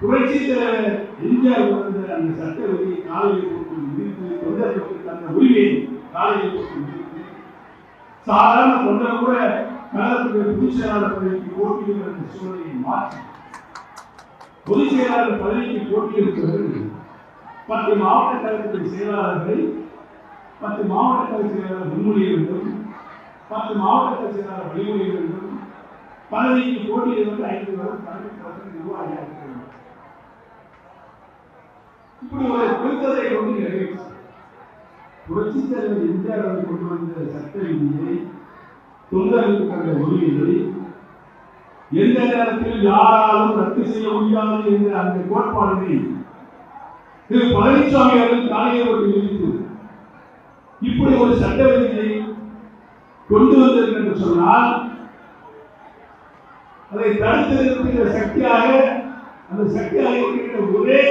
புரட்சி தலைவர் அந்த சட்ட விதியை காலையில் போட்டு விதித்து தொண்டர்களுக்கு தந்த உரிமையை காலையில் விதித்து சாதாரண தொண்டர் கூட கழகத்துடைய பொதுச் செயலாளர் பதவிக்கு போட்டியிடுகிற சூழலை மாற்றி பொதுச் செயலாளர் பதவிக்கு போட்டியிடுகிறவர்கள் பத்து மாவட்ட கழகத்தின் செயலாளர்களை பத்து மாவட்ட கழக செயலாளர் முன்மொழிய வேண்டும் பத்து மாவட்ட கழக செயலாளர் வழிமொழிய வேண்டும் பதவிக்கு போட்டியிடுவது ஐந்து வரும் பதவி பதவி நிர்வாகியாக இப்படி ஒரு குறித்ததை கொண்டு நிறைவேற்றி புரட்சி தலைவர் எம்ஜிஆர் அவர்கள் கொண்டு வந்த சட்ட விதியை தொண்டர்களுக்கு தந்த உரிமையை எந்த நேரத்தில் யாராலும் ரத்து செய்ய முடியாது என்ற அந்த கோட்பாடுகளை திரு பழனிசாமி அவர்கள் காலையில் ஒரு நிறுத்து. இப்படி ஒரு சட்ட விதியை கொண்டு வந்தது என்று சொன்னால் அதை தடுத்து நிறுத்துகிற சக்தியாக அந்த சக்தியாக இருக்கின்ற ஒரே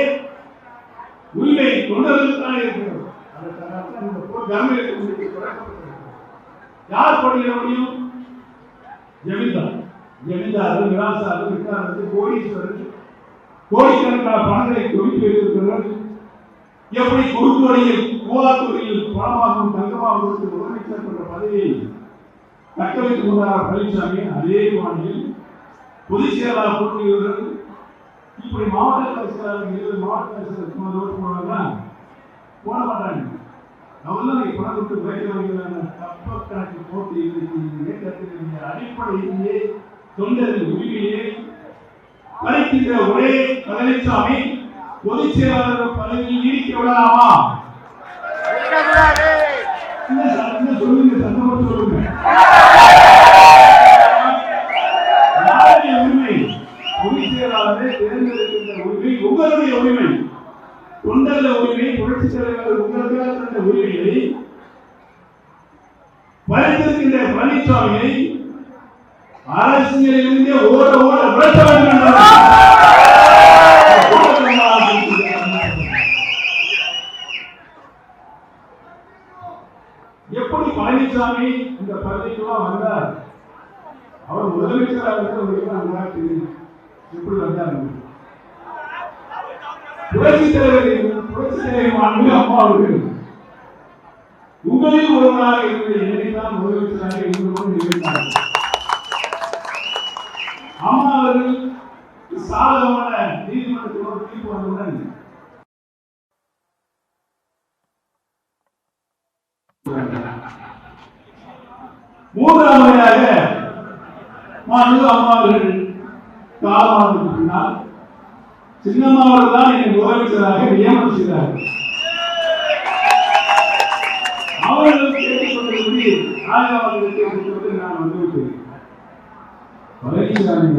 உரிமை தொண்டர்களுக்கு தான் இருக்கிறது. யார் போட்டியிட முடியும்? ஜமீன்தார். ஜமீன்தார் விலாசார் விற்காரர் கோடீஸ்வரர் கோடிக்கணக்கான பணங்களை குவித்து வைத்திருக்கிறவர். எப்படி குறுக்கு வழியில் பணமாகவும் தங்கமாகவும் முதலமைச்சர் என்ற பதவியை தக்க வைத்துக் கொண்டார் பழனிசாமி? அதே பாணியில் பொதுச் செயலாளர் போட்டியிடுவது இப்படி மாவட்ட கலைஞர்கள் இருபது மாவட்ட கலைஞர்கள் சும்மா ஓட்டு போனாங்கன்னா போட மாட்டாங்க. அவெல்லாம் நீங்க பணம் கொடுத்து வைக்கிறவங்க தப்ப கணக்கு போட்டு இயக்கத்தினுடைய அடிப்படையிலேயே தொண்டரின் உரிமையை பறிக்கின்ற ஒரே பழனிசாமி பொதுச் செயலாளர் பதவியில் நீடிக்க விடலாமா சொல்லுங்க சத்தமா சொல்லுங்க? உங்களுடைய உரிமை. தொண்டர்ல உரிமை புரட்சி தலைவர் உங்களுக்காக தந்த உரிமையை பறித்திருக்கின்ற பழனிசாமியை அரசியலிருந்தே ஓட ஓட விளக்க வேண்டும் எப்படி பழனிசாமி இந்த பதவிக்கெல்லாம் வந்தார்? அவர் முதலமைச்சராக இருந்த நல்லா எப்படி வந்தார்? புரட்சி தலைவர் புரட்சி தலைவர் அம்மா அவர்கள். உங்களில் ஒருவராக இருந்த என்னை முதலமைச்சராக இருந்தோம் அம்மா அவர்கள் சாதகமான நீதிமன்றத்தோடு தீர்ப்பு வந்தவுடன் மூன்றாம் முறையாக அம்மா அவர்கள் காலமானதுக்கு பின்னால் சின்னம்மா தான் என்னை முதலமைச்சராக நியமனம் செய்தார்கள் அவர்கள் கேட்டுக்கொண்டிருப்பது ஆயிரம் கேட்டுக்கொண்டு நான் வந்துவிட்டேன். பழனிசாமி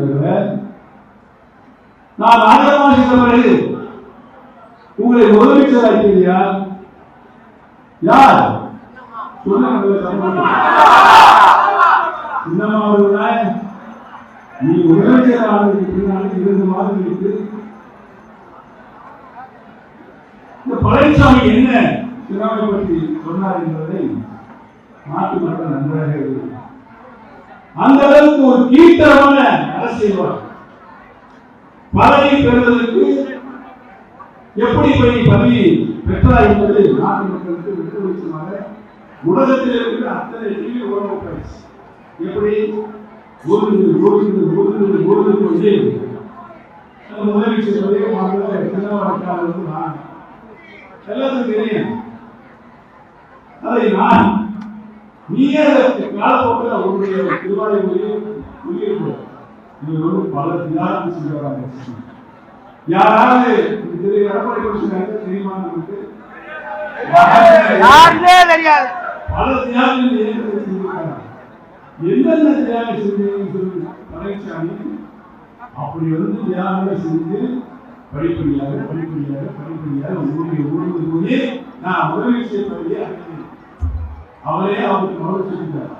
நான் ஆயிரமாக செய்த பிறகு உங்களை முதலமைச்சராக்கியது யார்? சொல்லுங்க சின்னம்மா நீ முதலமைச்சர் ஆனதுக்கு பின்னால் இரண்டு மாதங்களுக்கு இந்த பழனிசாமி என்ன? சினிமாவை பற்றி சொன்னார் என்பதை நாட்டு மக்கள் நன்றாக. அந்த அளவுக்கு ஒரு கீழ்த்தரமான அரசியல்வாதி பதவி பெறுவதற்கு எப்படி போய் பதவி பெற்றார் என்பது நாட்டு மக்களுக்கு வெட்ட வெளிச்சமாக உலகத்தில் இருக்கிற அத்தனை டிவி உறவு பயிற்சி எப்படி ஓடுது ஓடுது ஓடுது ஓடுது கொண்டு முதலமைச்சர் வந்து நான். எல்லாத்துக்கும் தெரியும். அதை நான் நீயே காலப்போக்கில் உள்ளிருப்போம் இது வந்து பல தியாகம் செஞ்சவராங்க யாராவது திரு எடப்பாடி தெரியுமா நமக்கு? யாருன்னே தெரியாது. பல தியாகங்கள் என்னென்ன தியாகம் செஞ்சீங்கன்னு சொல்லி பழனிசாமி அப்படி வந்து தியாகங்கள் செஞ்சு படிப்படியாக படிப்படியாக படிப்படியாக ஊழிய ஊழிய ஊழிய நான் உதவி பதவியை அவரே அவருக்கு மறுபடியும் சொல்லிட்டார்